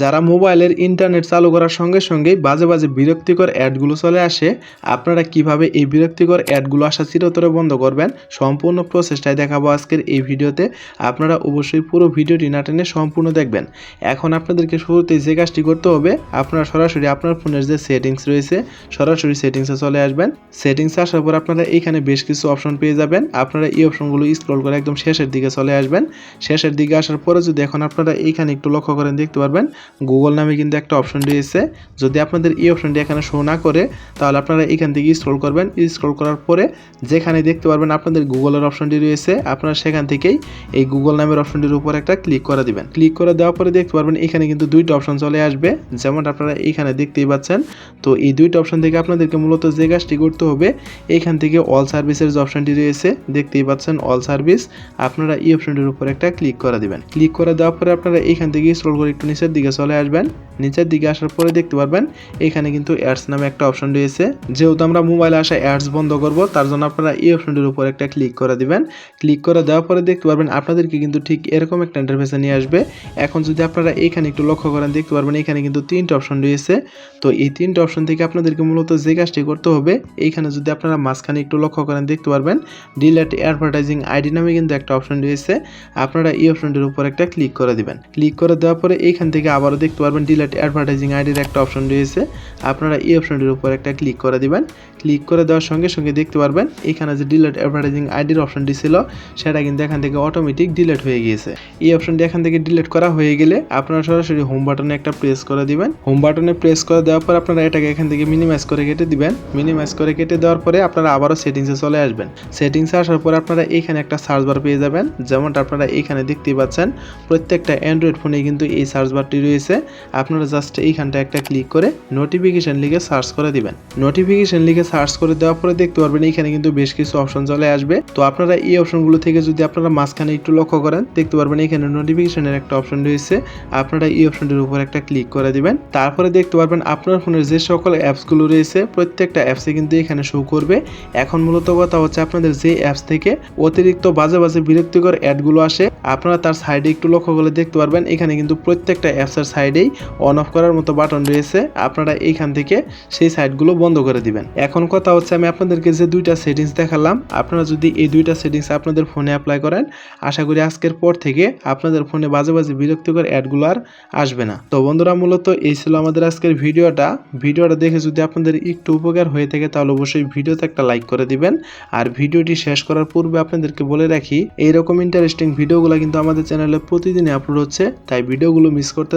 যারা মোবাইলের ইন্টারনেট চালু করার সঙ্গে সঙ্গেই বাজে বাজে বিরক্তিকর অ্যাডগুলো চলে আসে, আপনারা কীভাবে এই বিরক্তিকর অ্যাডগুলো আসা চিরতরে বন্ধ করবেন সম্পূর্ণ প্রসেসটাই দেখাবো আজকের এই ভিডিওতে। আপনারা অবশ্যই পুরো ভিডিওটি না টেনে সম্পূর্ণ দেখবেন। এখন আপনাদেরকে শুরুতেই যে কাজটি করতে হবে, আপনারা সরাসরি আপনার ফোনের যে সেটিংস রয়েছে, সরাসরি সেটিংসে চলে আসবেন। সেটিংসে আসার পর আপনারা এখানে বেশ কিছু অপশন পেয়ে যাবেন। আপনারা এই অপশনগুলো স্ক্রল করে একদম শেষের দিকে চলে আসবেন। শেষের দিকে আসার পরে যদি এখন আপনারা এইখানে একটু লক্ষ্য করেন, দেখতে পারবেন গুগল নামে কিন্তু একটা অপশন রয়েছে। যদি আপনাদের এই অপশনটি এখানে শো না করে, তাহলে আপনারা এখান থেকে স্ক্রল করবেন। স্ক্রল করার পরে যেখানে দেখতে পারবেন আপনাদের গুগলের অপশনটি রয়েছে, আপনারা সেখান থেকেই এই গুগল নামের অপশনটির উপর একটা ক্লিক করে দিবেন। ক্লিক করে দেওয়ার পরে দেখতে পারবেন এখানে কিন্তু দুইটা অপশন চলে আসবে। যেমন আপনারা এখানে দেখতেই পাচ্ছেন, তো এই দুইটা অপশন থেকে আপনাদেরকে মূলত যে কাজটি করতে হবে, এখান থেকে অল সার্ভিসের যে অপশনটি রয়েছে, দেখতেই পাচ্ছেন অল সার্ভিস আপনারা এই অপশনটির উপর একটা ক্লিক করে দিবেন। ক্লিক করে দেওয়ার পরে আপনারা এইখান থেকে স্ক্রল করে একটু নিচের দিকে চলে আসবেন, নিচের দিকে আসার পরে দেখতে পারবেন, এখানে কিন্তু অ্যাডস নামে একটা অপশন রয়েছে। যেহেতু আমরা মোবাইলে আসা অ্যাডস বন্ধ করব, তার জন্য আপনারা এই অপশনটির উপর একটা ক্লিক করে দিবেন। ক্লিক করে দেওয়ার পরে দেখতে পারবেন আপনাদেরকে কিন্তু ঠিক এরকম একটা ইন্টারফেসে নিয়ে আসবে। এখন যদি আপনারা এখানে একটু লক্ষ্য করেন, দেখতে পারবেন এখানে কিন্তু তিনটা অপশন রয়েছে। তো এই তিনটা অপশন থেকে আপনাদেরকে মূলত যে কাজটি করতে হবে, এইখানে যদি আপনারা মাঝখানে একটু লক্ষ্য করেন, দেখতে পারবেন ডিলেট অ্যাডভার্টাইজিং আইডি নামে কিন্তু একটা অপশন রয়েছে। আপনারা এই অপশনটির উপর একটা ক্লিক করে দিবেন। ক্লিক করে দেওয়ার পরে এইখান থেকে আবারও দেখতে পারবেন ডিলেট অ্যাডভার্টাইজিং আইডির একটা অপশন রয়েছে। আপনারা এই অপশনটির উপর একটা ক্লিক করে দিবেন। ক্লিক করে দেওয়ার সঙ্গে সঙ্গে দেখতে পারবেন, এখানে যে ডিলেট অ্যাডভার্টাইজিং আইডির অপশনটি ছিল, সেটা কিন্তু এখান থেকে অটোমেটিক ডিলেট হয়ে গিয়েছে। এই অপশনটি এখান থেকে ডিলিট করা হয়ে গেলে আপনারা সরাসরি হোম বাটনে একটা প্রেস করে দিবেন। হোম বাটনে প্রেস করে দেওয়ার পর আপনারা এটাকে এখান থেকে মিনিমাইজ করে কেটে দিবেন। মিনিমাইজ করে কেটে দেওয়ার পরে আপনারা আবারও সেটিংসে চলে আসবেন। সেটিংসে আসার পর আপনারা এখানে একটা সার্চ বার পেয়ে যাবেন। যেমনটা আপনারা এখানে দেখতেই পাচ্ছেন, প্রত্যেকটা অ্যান্ড্রয়েড ফোনে কিন্তু এই সার্চ বারটি রয়েছে, আপনারা জাস্ট এইখানটা একটা ক্লিক করে নোটিফিকেশন লিখে সার্চ করে দিবেন। নোটিফিকেশন লিখে সার্চ করে দেওয়ার পরে দেখতে পারবেন এখানে কিন্তু বেশ কিছু অপশন চলে আসবে। তো আপনারা এই অপশনগুলো থেকে যদি আপনারা মাঝখানে একটু লক্ষ্য করেন, দেখতে পারবেন এখানে নোটিফিকেশনের একটা অপশন রয়েছে। আপনারা এই অপশনটির উপর একটা ক্লিক করে দিবেন। তারপরে দেখতে পারবেন আপনার ফোনের যে সকল অ্যাপসগুলো রয়েছে, প্রত্যেকটা অ্যাপসে কিন্তু এখানে শো করবে। এখন মূলত কথা হচ্ছে আপনাদের যে অ্যাপস থেকে অতিরিক্ত বাজে বাজে বিরক্তিকর অ্যাডগুলো আসে, আপনারা তার সাইডে একটু লক্ষ্য করলে দেখতে পারবেন, এখানে কিন্তু প্রত্যেকটা অ্যাপসের সাইডেই অন অফ করার মতো বাটন রয়েছে। আপনারা এইখান থেকে সেই সাইটগুলো বন্ধ করে দিবেন। এখন কথা হচ্ছে, আমি আপনাদেরকে যে দুইটা সেটিংস দেখালাম, আপনারা যদি এই দুইটা সেটিংস আপনাদের ফোনে অ্যাপ্লাই করেন, আশা করি আজকের পর থেকে আপনাদের ফোনে বাজে বাজে বিরক্তিকর অ্যাডগুলো আর আসবে না। তো বন্ধুরা, মূলত এই ছিল আমাদের আজকের ভিডিওটা। ভিডিওটা দেখে যদি আপনাদের একটু উপকার হয়ে থাকে, তাহলে অবশ্যই ভিডিওতে একটা লাইক করে দিবেন। আর ভিডিওটি শেষ করার পূর্বে আপনাদেরকে বলে রাখি, এইরকম ইন্টারেস্টিং ভিডিওগুলো কিন্তু আমাদের চ্যানেলে প্রতিদিনই আপলোড হচ্ছে, তাই ভিডিওগুলো মিস করতে